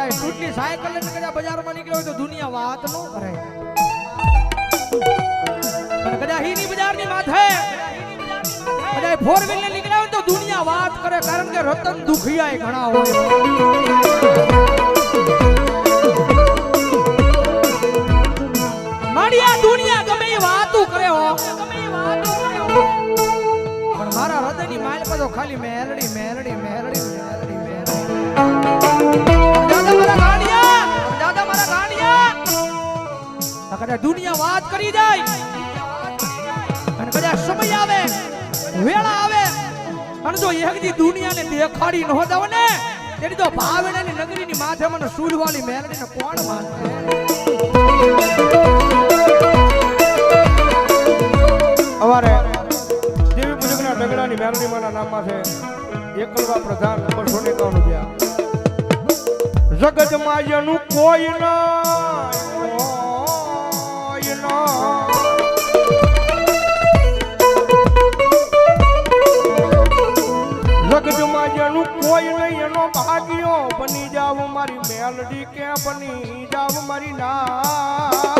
કદાચ તૂટલી સાયકલ લઈને કદાચ બજારમાં નીકળ્યો હોય તો દુનિયા વાત ન કરે. પણ કદાચ હીની બજારની માથે કદાચ ફોર વ્હીલ ને નીકળ્યા હોય તો દુનિયા વાત કરે કારણ કે રતન દુખિયા ઘણા હોય. મારી દુનિયા ગમે એ વાતું કરે હો. પણ મારા હૃદયની માલ પર તો ખાલી મેલડી મેલડી મેલડી મેલડી કદાચ દુનિયા વાત કરી જાય. અને કદાચ સમય આવે, વેળા આવે. અને જો એકદી દુનિયાને દેખાડી ન હોતા ને તેની તો ભાવેણાની નગરીની માથે મને સૂરવાળી મેલડીને કોણ માનશે? અમારે દેવી પૂજકના ડગડાની મેરણીમાના નામમાં છે, એકલવા પ્રધાન નંબર સો ને એકાવન રૂપિયા જગતમાં જેનું કોઈ ના ભાગ્યો બની જાવ મારી મેલડી કે બની જાવ મારી ના.